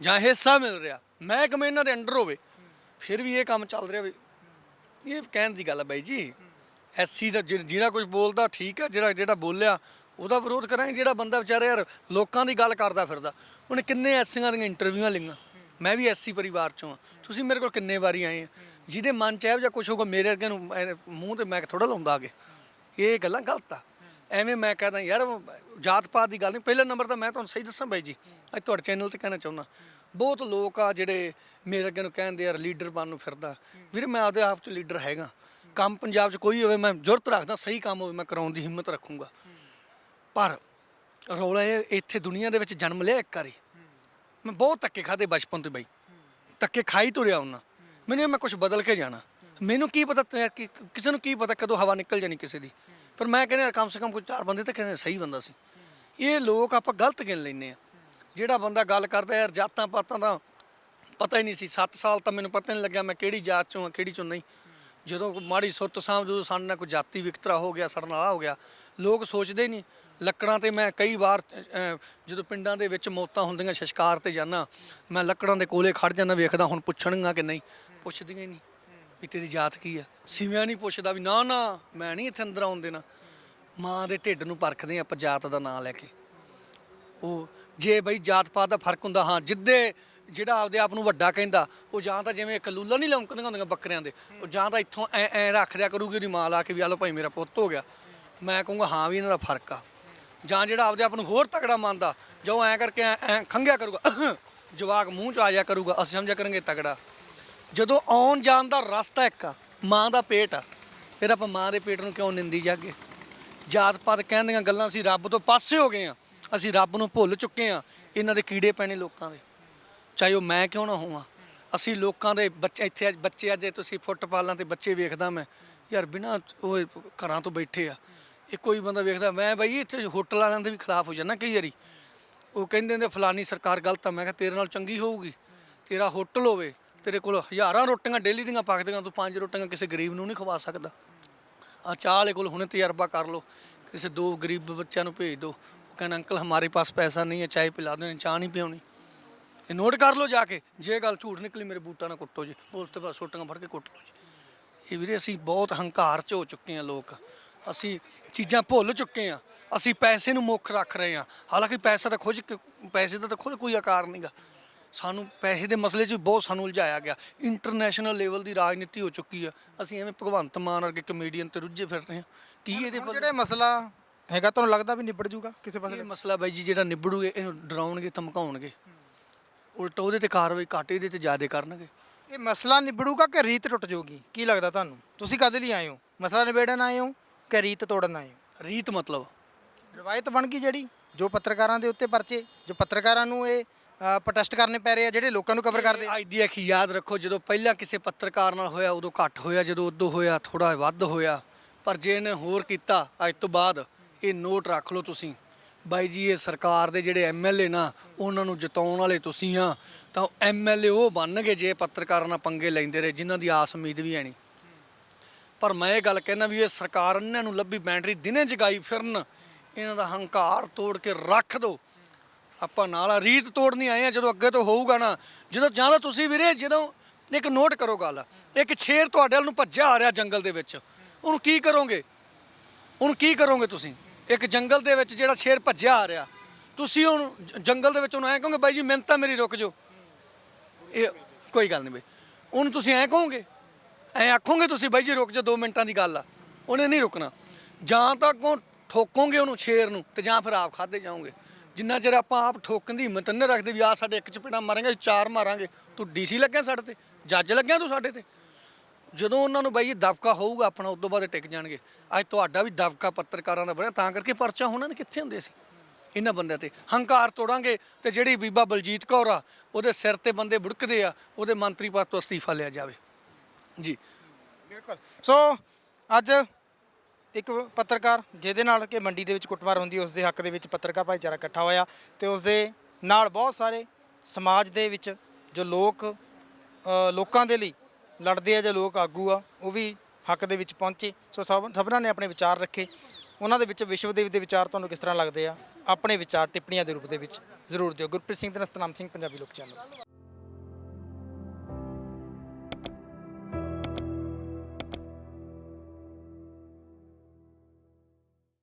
ਜਾਂ ਹਿੱਸਾ ਮਿਲ ਰਿਹਾ, ਮਹਿਕਮੇ ਇਹਨਾਂ ਦੇ ਅੰਡਰ ਹੋਵੇ, ਫਿਰ ਵੀ ਇਹ ਕੰਮ ਚੱਲ ਰਿਹਾ ਵੀ, ਇਹ ਕਹਿਣ ਦੀ ਗੱਲ ਹੈ ਬਾਈ ਜੀ, ਐਸੀ ਦਾ ਜਿ- ਜਿਹੜਾ ਕੁਝ ਬੋਲਦਾ ਠੀਕ ਹੈ ਜਿਹੜਾ ਜਿਹੜਾ ਬੋਲਿਆ, ਉਹਦਾ ਵਿਰੋਧ ਕਰਾਂਗੇ, ਜਿਹੜਾ ਬੰਦਾ ਵਿਚਾਰਾ ਯਾਰ ਲੋਕਾਂ ਦੀ ਗੱਲ ਕਰਦਾ ਫਿਰਦਾ, ਉਹਨੇ ਕਿੰਨੇ ਐਸੀਆਂ ਦੀਆਂ ਇੰਟਰਵਿਊਆਂ ਲਈਆਂ, ਮੈਂ ਵੀ ਐਸੀ ਪਰਿਵਾਰ ਚੋਂ ਆ, ਤੁਸੀਂ ਮੇਰੇ ਕੋਲ ਕਿੰਨੇ ਵਾਰੀ ਆਏ ਆ ਜਿਹਦੇ ਮਨ ਚ ਇਹੋ ਜਿਹਾ ਕੁਝ ਹੋਊਗਾ, ਮੇਰੇ ਅੱਗੇ ਨੂੰ ਐਂ ਮੂੰਹ ਤੇ ਮੈਂ ਥੋੜਾ ਲਾਉਂਦਾ ਆਗੇ ਇਹ ਗੱਲਾਂ ਗਲਤ ਆ। ਐਵੇਂ ਮੈਂ ਕਹਦਾ, ਯਾਰ ਜਾਤ ਪਾਤ ਦੀ ਗੱਲ ਨਹੀਂ, ਪਹਿਲੇ ਨੰਬਰ ਤਾਂ ਮੈਂ ਤੁਹਾਨੂੰ ਸਹੀ ਦੱਸਾਂ ਬਾਈ ਜੀ। ਅੱਜ ਤੁਹਾਡੇ ਚੈਨਲ ਤੇ ਕਹਿਣਾ ਚਾਹੁੰਦਾ। ਬਹੁਤ ਲੋਕ ਆ ਜਿਹੜੇ ਮੇਰੇ ਅੱਗੇ ਨੂੰ ਕਹਿੰਦੇ ਯਾਰ, ਲੀਡਰ ਬਣ ਨੂੰ ਫਿਰਦਾ। ਵੀਰ, ਮੈਂ ਆਪਦੇ ਆਪ ਚ ਲੀਡਰ ਹੈਗਾ। ਕੰਮ ਪੰਜਾਬ 'ਚ ਕੋਈ ਹੋਵੇ, ਮੈਂ ਜ਼ਰੂਰਤ ਰੱਖਦਾ, ਸਹੀ ਕੰਮ ਹੋਵੇ, ਮੈਂ ਕਰਾਉਣ ਦੀ ਹਿੰਮਤ ਰੱਖੂੰਗਾ। ਪਰ ਰੌਲਾ ਇਹ, ਇੱਥੇ ਦੁਨੀਆ ਦੇ ਵਿੱਚ ਜਨਮ ਲਿਆ ਇੱਕ ਵਾਰੀ। ਮੈਂ ਬਹੁਤ ਧੱਕੇ ਖਾਦੇ ਬਚਪਨ ਤੋਂ ਬਾਈ। ਧੱਕੇ ਖਾਈ ਤੁਰਿਆ ਉਹਨਾਂ ਮੈਨੂੰ ਇਹ ਮੈਂ ਕੁਝ ਬਦਲ ਕੇ ਜਾਣਾ। ਮੈਨੂੰ ਕੀ ਪਤਾ ਤੇ ਕਿ ਕਿਸੇ ਨੂੰ ਕੀ ਪਤਾ ਕਦੋਂ ਹਵਾ ਨਿਕਲ ਜਾਣੀ ਕਿਸੇ ਦੀ। ਪਰ ਮੈਂ ਕਹਿੰਦਾ ਯਾਰ ਕਮ ਸੇ ਕਮ ਕੋਈ ਚਾਰ ਬੰਦੇ ਤਾਂ ਕਹਿੰਦੇ ਸਹੀ ਬੰਦਾ ਸੀ। ਇਹ ਲੋਕ ਆਪਾਂ ਗਲਤ ਗਿਣ ਲੈਂਦੇ ਆ ਜਿਹੜਾ ਬੰਦਾ ਗੱਲ ਕਰਦਾ ਯਾਰ ਜਾਤਾਂ ਪਾਤਾਂ ਦਾ ਪਤਾ ਹੀ ਨਹੀਂ ਸੀ। 7 ਸਾਲ ਤਾਂ ਮੈਨੂੰ ਪਤਾ ਨਹੀਂ ਲੱਗਿਆ ਮੈਂ ਕਿਹੜੀ ਜਾਤ ਚੋਂ ਆ, ਕਿਹੜੀ ਚੋਂ ਨਹੀਂ। ਜਦੋਂ ਮਾੜੀ ਸੁਰਤ ਸਾਂਭ ਜਦੋਂ ਸਾਡੇ ਨਾਲ ਕੋਈ ਜਾਤੀ ਵਿਕਤਰਾ ਹੋ ਗਿਆ, ਸਾਡੇ ਨਾਲ ਆਹ ਹੋ ਗਿਆ, ਲੋਕ ਸੋਚਦੇ ਹੀ ਨਹੀਂ। ਲੱਕੜਾਂ ਤੇ ਮੈਂ ਕਈ ਵਾਰ ਜਦੋਂ ਪਿੰਡਾਂ ਦੇ ਵਿੱਚ ਮੌਤਾਂ ਹੁੰਦੀਆਂ, ਸ਼ਸ਼ਕਾਰ ਤੇ ਜਾਣਾ ਮੈਂ ਲੱਕੜਾਂ ਦੇ ਕੋਲੇ ਖੜ ਜਾਂਦਾ, ਵੇਖਦਾ ਹੁਣ ਪੁੱਛਣਗਾ ਕਿ ਨਹੀਂ। ਪੁੱਛਦੀਆਂ ਹੀ ਨਹੀਂ ਵੀ ਤੇਰੀ ਜਾਤ ਕੀ ਆ? ਸਿਵਿਆਂ ਨਹੀਂ ਪੁੱਛਦਾ ਵੀ ਨਾ ਨਾ, ਮੈਂ ਨਹੀਂ ਇੱਥੇ ਅੰਦਰ ਆਉਣ ਦੇਣਾ। ਮਾਂ ਦੇ ਢਿੱਡ ਨੂੰ ਪਰਖਦੇ ਆਪਾਂ ਜਾਤ ਦਾ ਨਾਂ ਲੈ ਕੇ। ਉਹ ਜੇ ਬਈ ਜਾਤ ਪਾਤ ਦਾ ਫ਼ਰਕ ਹੁੰਦਾ, ਹਾਂ, ਜਿੱਦੇ ਜਿਹੜਾ ਆਪਦੇ ਆਪ ਨੂੰ ਵੱਡਾ ਕਹਿੰਦਾ, ਉਹ ਜਾਂ ਤਾਂ ਜਿਵੇਂ ਕਲੂਲਾ ਨਹੀਂ ਲੌਂਕਦੀਆਂ ਹੁੰਦੀਆਂ ਬੱਕਰਿਆਂ ਦੇ, ਉਹ ਜਾਂ ਤਾਂ ਇੱਥੋਂ ਐ ਐ ਰੱਖ ਦਿਆ ਕਰੂਗੀ ਉਹਦੀ ਮਾਂ ਲਾ ਕੇ ਵੀ ਆ ਲਓ ਭਾਈ ਮੇਰਾ ਪੁੱਤ ਹੋ ਗਿਆ। ਮੈਂ ਕਹੂੰਗਾ, ਹਾਂ ਵੀ ਇਹਨਾਂ ਦਾ ਫ਼ਰਕ ਆ। ਜਾਂ ਜਿਹੜਾ ਆਪਦੇ ਆਪ ਨੂੰ ਹੋਰ ਤਕੜਾ ਮੰਨਦਾ, ਜੋ ਐ ਕਰਕੇ ਐ, ਐਂ ਖੰਗਿਆ ਕਰੂਗਾ, ਜਵਾਕ ਮੂੰਹ ਚ ਆ ਜਾ ਕਰੂਗਾ, ਅਸੀਂ ਸਮਝਿਆ ਕਰਾਂਗੇ ਤਕੜਾ। ਜਦੋਂ ਆਉਣ ਜਾਣ ਦਾ ਰਸਤਾ ਇੱਕ ਆ, ਮਾਂ ਦਾ ਪੇਟ ਆ, ਫਿਰ ਆਪਾਂ ਮਾਂ ਦੇ ਪੇਟ ਨੂੰ ਕਿਉਂ ਨਿੰਦੀ ਜਾਗੇ? ਜਾਤ ਪਾਤ ਕਹਿਣ ਦੀਆਂ ਗੱਲਾਂ ਅਸੀਂ ਰੱਬ ਤੋਂ ਪਾਸੇ ਹੋ ਗਏ ਆ ਅਸੀਂ ਰੱਬ ਨੂੰ ਭੁੱਲ ਚੁੱਕੇ ਆ ਇਹਨਾਂ ਦੇ ਕੀੜੇ ਪੈਣੇ ਲੋਕਾਂ ਦੇ। ਚਾਹੇ ਉਹ ਮੈਂ ਕਿਉਂ ਨਾ ਹੋਵਾਂ। ਅਸੀਂ ਲੋਕਾਂ ਦੇ ਬੱਚੇ, ਇੱਥੇ ਅੱਜ ਬੱਚੇ ਅੱਜ ਤੁਸੀਂ ਫੁੱਟਬਾਲਾਂ ਤੇ ਬੱਚੇ ਵੇਖਦਾ ਮੈਂ, ਯਾਰ ਬਿਨਾ ਉਹ ਘਰਾਂ ਤੋਂ ਬੈਠੇ ਆ, ਇਹ ਕੋਈ ਬੰਦਾ ਵੇਖਦਾ, ਮੈਂ ਬਈ ਇੱਥੇ ਹੋਟਲ ਵਾਲਿਆਂ ਦੇ ਵੀ ਖਿਲਾਫ ਹੋ ਜਾਂਦਾ ਕਈ ਵਾਰੀ। ਉਹ ਕਹਿੰਦੇ ਨੇ ਫਲਾਨੀ ਸਰਕਾਰ ਗਲਤ ਆ, ਮੈਂ ਕਿਹਾ ਤੇਰੇ ਨਾਲ ਚੰਗੀ ਹੋਊਗੀ, ਤੇਰਾ ਹੋਟਲ ਹੋਵੇ ਤੇਰੇ ਕੋਲ ਹਜ਼ਾਰਾਂ ਰੋਟੀਆਂ ਡੇਲੀ ਦੀਆਂ ਪੱਕਦੀਆਂ ਤੂੰ ਪੰਜ ਰੋਟੀਆਂ ਕਿਸੇ ਗਰੀਬ ਨੂੰ ਨਹੀਂ ਖਵਾ ਸਕਦਾ। ਆ ਚਾਹ ਵਾਲੇ ਕੋਲ ਹੁਣੇ ਤਜਰਬਾ ਕਰ ਲਓ, ਕਿਸੇ ਦੋ ਗਰੀਬ ਬੱਚਿਆਂ ਨੂੰ ਭੇਜ ਦਿਓ ਉਹ ਕਹਿੰਦਾ, ਅੰਕਲ, ਹਮਾਰੇ ਪਾਸ ਪੈਸਾ ਨਹੀਂ ਹੈ ਚਾय ਪਿਲਾ ਦੋ ਚਾਹ ਨਹੀਂ ਪਿਉਣੀ ਇਹ ਨੋਟ ਕਰ ਲਓ ਜਾ ਕੇ, ਜੇ ਗੱਲ ਝੂਠ ਨਿਕਲੀ, ਮੇਰੇ ਬੂਟਾਂ ਨਾਲ ਕੁੱਟੋ ਜੀ ਉਸ ਤੋਂ ਬਾਅਦ ਸੋਟੀਆਂ ਫੜ ਕੇ ਕੁੱਟ ਲਓ ਜੀ। ਇਹ ਵੀਰੇ, ਅਸੀਂ ਬਹੁਤ ਹੰਕਾਰ ਚ ਹੋ ਚੁੱਕੇ ਹਾਂ ਲੋਕ। ਅਸੀਂ ਚੀਜ਼ਾਂ ਭੁੱਲ ਚੁੱਕੇ ਹਾਂ। ਅਸੀਂ ਪੈਸੇ ਨੂੰ ਮੁੱਖ ਰੱਖ ਰਹੇ ਹਾਂ। ਹਾਲਾਂਕਿ ਪੈਸਾ ਤਾਂ ਖੁਦ ਪੈਸੇ ਦਾ ਤਾਂ ਖੁਦ ਕੋਈ ਆਕਾਰ ਨਹੀਂਗਾ ਸਾਨੂੰ ਪੈਸੇ ਦੇ ਮਸਲੇ 'ਚ ਵੀ ਬਹੁਤ ਸਾਨੂੰ ਉਲਝਾਇਆ ਗਿਆ। ਇੰਟਰਨੈਸ਼ਨਲ ਲੈਵਲ ਦੀ ਰਾਜਨੀਤੀ ਹੋ ਚੁੱਕੀ ਆ। ਅਸੀਂ ਐਵੇਂ ਭਗਵੰਤ ਮਾਨ ਵਰਗੇ ਕਮੇਡੀਅਨ ਤੇ ਰੁੱਝੇ ਫਿਰਦੇ ਹਾਂ। ਕੀ ਇਹਦੇ ਹੁਣ ਜਿਹੜੇ ਮਸਲਾ ਹੈਗਾ ਤੁਹਾਨੂੰ ਲੱਗਦਾ ਵੀ ਨਿਬੜ ਜੂਗਾ ਕਿਸੇ ਪਾਸੇ? ਇਹ ਮਸਲਾ ਬਾਈ ਜੀ ਜਿਹੜਾ ਨਿਬੜੂਗੇ ਇਹਨੂੰ ਡਰਾਉਣਗੇ ਧਮਕਾਉਣਗੇ। ਉਲਟਾ ਉਹਦੇ ਤੇ ਕਾਰਵਾਈ ਘਾਟੇ ਦੇ ਤੇ ਜ਼ਿਆਦਾ ਕਰਨਗੇ। ਇਹ ਮਸਲਾ ਨਿਬੜੂਗਾ ਕਿ ਰੀਤ ਟੁੱਟ ਜਾਊਗੀ ਕੀ ਲੱਗਦਾ ਤੁਹਾਨੂੰ? ਤੁਸੀਂ ਕਦੇ ਲਈ ਆਏ ਹੋ? ਮਸਲਾ ਨਿਬੇੜਨ ਆਏ ਹੋ ਕਿ ਰੀਤ ਤੋੜਨ ਆਏ ਹੋ? ਰੀਤ ਮਤਲਬ? ਰਵਾਇਤ ਬਣ ਗਈ ਜਿਹੜੀ ਜੋ ਪੱਤਰਕਾਰਾਂ ਦੇ ਉੱਤੇ ਪਰਚੇ ਜੋ ਪੱਤਰਕਾਰਾਂ ਨੂੰ ਇਹ ਪ੍ਰੋਟੈਸਟ ਕਰਨੇ ਪੈ ਰਹੇ ਆ ਜਿਹੜੇ ਲੋਕਾਂ ਨੂੰ ਕਵਰ ਕਰਦੇ ਆ। ਅੱਜ ਦੀ ਅੱਖੀ ਯਾਦ ਰੱਖੋ ਜਦੋਂ ਪਹਿਲਾਂ ਕਿਸੇ ਪੱਤਰਕਾਰ ਨਾਲ ਹੋਇਆ ਉਦੋਂ ਘੱਟ ਹੋਇਆ ਜਦੋਂ ਉਦੋਂ ਹੋਇਆ ਥੋੜਾ ਵੱਧ ਹੋਇਆ। ਪਰ ਜੇ ਇਹਨੇ ਹੋਰ ਕੀਤਾ ਅੱਜ ਤੋਂ ਬਾਅਦ ਇਹ ਨੋਟ ਰੱਖ ਲਓ ਤੁਸੀਂ। ਬਾਈ ਜੀ ਇਹ ਸਰਕਾਰ ਦੇ ਜਿਹੜੇ ਐਮਐਲਏ ਨਾ ਉਹਨਾਂ ਨੂੰ ਜਿਤਾਉਣ ਵਾਲੇ ਤੁਸੀਂ ਆ। ਤਾਂ ਐਮਐਲਏ ਉਹ ਬਣਨਗੇ ਜੇ ਪੱਤਰਕਾਰਾਂ ਨਾਲ ਪੰਗੇ ਲੈਂਦੇ ਰਹੇ ਜਿਨ੍ਹਾਂ ਦੀ ਆਸ ਉਮੀਦ ਵੀ ਹੈ ਨਹੀਂ। ਪਰ ਮੈਂ ਇਹ ਗੱਲ ਕਹਿਣਾ ਵੀ ਇਹ ਸਰਕਾਰ ਇਹਨਾਂ ਨੂੰ ਲੱਭੀ ਬੈਟਰੀ ਦਿਨੇ ਜਗਾਈ ਫਿਰਨ। ਇਹਨਾਂ ਦਾ ਹੰਕਾਰ ਤੋੜ ਕੇ ਰੱਖ ਦਿਓ। ਆਪਾਂ ਨਾਲ ਆ, ਰੀਤ ਤੋੜਨੀ ਆਏ ਆ ਜਦੋਂ ਅੱਗੇ ਤੋਂ ਹੋਊਗਾ ਨਾ ਜਦੋਂ ਜਾਂ ਤਾਂ ਤੁਸੀਂ ਵੀਰੇ ਜਦੋਂ ਇੱਕ ਨੋਟ ਕਰੋ ਗੱਲ ਇੱਕ ਸ਼ੇਰ ਤੁਹਾਡੇ ਵੱਲ ਨੂੰ ਭੱਜਿਆ ਆ ਰਿਹਾ ਜੰਗਲ ਦੇ ਵਿੱਚ। ਉਹਨੂੰ ਕੀ ਕਰੋਗੇ? ਉਹਨੂੰ ਕੀ ਕਰੋਗੇ ਤੁਸੀਂ? ਇੱਕ ਜੰਗਲ ਦੇ ਵਿੱਚ ਜਿਹੜਾ ਸ਼ੇਰ ਭੱਜਿਆ ਆ ਰਿਹਾ। ਤੁਸੀਂ ਉਹਨੂੰ ਜ- ਜੰਗਲ ਦੇ ਵਿੱਚ ਉਹਨੂੰ ਐਂ ਕਹੋਗੇ ਬਾਈ ਜੀ ਮਿਹਨਤ ਤਾਂ ਮੇਰੀ ਰੁਕ ਜਾਓ। ਇਹ ਕੋਈ ਗੱਲ ਨਹੀਂ ਬਈ। ਉਹਨੂੰ ਤੁਸੀਂ ਐਂ ਕਹੋਗੇ? ਐਂ ਆਖੋਗੇ ਤੁਸੀਂ ਬਾਈ ਜੀ ਰੁਕ ਜਾ 2 ਮਿੰਟਾਂ ਦੀ ਗੱਲ ਆ। ਉਹਨੇ ਨਹੀਂ ਰੁਕਣਾ। ਜਾਂ ਤਾਂ ਅੱਗੋਂ ਠੋਕੋਗੇ ਉਹਨੂੰ ਸ਼ੇਰ ਨੂੰ ਤੇ ਜਾਂ ਫਿਰ ਆਪ ਖਾਦੇ ਜਾਓਗੇ। ਜਿੰਨਾ ਚਿਰ ਆਪਾਂ ਆਪ ਠੋਕਣ ਦੀ ਹਿੰਮਤ ਨਹੀਂ ਰੱਖਦੇ ਵੀ ਆ ਸਾਡੇ ਇੱਕ ਚਪੇੜਾ ਮਾਰਾਂਗੇ, ਅਸੀਂ ਚਾਰ ਮਾਰਾਂਗੇ, ਤੂੰ ਡੀਸੀ ਲੱਗਿਆ ਸਾਡੇ ਤੇ, ਜੱਜ ਲੱਗਿਆ ਤੂੰ ਸਾਡੇ ਤੇ। ਜਦੋਂ ਉਹਨਾਂ ਨੂੰ ਬਾਈ ਇਹ ਦਬਕਾ ਹੋਊਗਾ ਆਪਣਾ, ਉਦੋਂ ਬਾਅਦ ਇਹ ਟਿਕ ਜਾਣਗੇ। ਅੱਜ ਤੁਹਾਡਾ ਵੀ ਦਬਕਾ ਪੱਤਰਕਾਰਾਂ ਦਾ ਬਣਿਆ, ਤਾਂ ਕਰਕੇ ਪਰਚਾ ਹੋਣਾ ਨੇ ਕਿੱਥੇ ਹੁੰਦੇ ਸੀ? ਇਹਨਾਂ ਬੰਦਿਆਂ ਤੇ। ਹੰਕਾਰ ਤੋੜਾਂਗੇ ਤੇ ਜਿਹੜੀ ਬੀਬਾ ਬਲਜੀਤ ਕੌਰ ਆ, ਉਹਦੇ ਸਿਰ ਤੇ ਬੰਦੇ ਬੁੜਕਦੇ ਆ, ਉਹਦੇ ਮੰਤਰੀ ਪਦ ਤੋਂ ਅਸਤੀਫਾ ਲਿਆ ਜਾਵੇ। ਜੀ। ਬਿਲਕੁਲ। ਸੋ, ਅੱਜ ਇੱਕ ਪੱਤਰਕਾਰ ਜਿਹਦੇ ਨਾਲ ਕਿ ਮੰਡੀ ਦੇ ਵਿੱਚ ਕੁੱਟਮਾਰ ਹੁੰਦੀ, ਉਸ ਦੇ ਹੱਕ ਦੇ ਵਿੱਚ ਪੱਤਰਕਾਰ ਭਾਈਚਾਰਾ ਇਕੱਠਾ ਹੋਇਆ ਤੇ ਉਸ ਦੇ ਨਾਲ ਬਹੁਤ ਸਾਰੇ ਸਮਾਜ ਦੇ ਵਿੱਚ ਜੋ ਲੋਕ ਲੋਕਾਂ ਦੇ ਲਈ ਲੜਦੇ ਆ ਜਾਂ ਲੋਕ ਆਗੂ ਆ, ਉਹ ਵੀ ਹੱਕ ਦੇ ਵਿੱਚ ਪਹੁੰਚੇ। ਸੋ ਸਭ, ਸਭਨਾਂ ਨੇ ਆਪਣੇ ਵਿਚਾਰ ਰੱਖੇ। ਉਹਨਾਂ ਦੇ ਵਿੱਚ ਵਿਸ਼ਵਦੇਵ ਦੇ ਵਿਚਾਰ ਤੁਹਾਨੂੰ ਕਿਸ ਤਰ੍ਹਾਂ ਲੱਗਦੇ ਆ? ਆਪਣੇ ਵਿਚਾਰ, ਟਿੱਪਣੀਆਂ ਦੇ ਰੂਪ ਦੇ ਵਿੱਚ ਜ਼ਰੂਰ ਦਿਓ। ਗੁਰਪ੍ਰੀਤ ਸਿੰਘ ਤੇ ਨਸਤਨਾਮ ਸਿੰਘ, ਪੰਜਾਬੀ ਲੋਕ ਚੈਨਲ।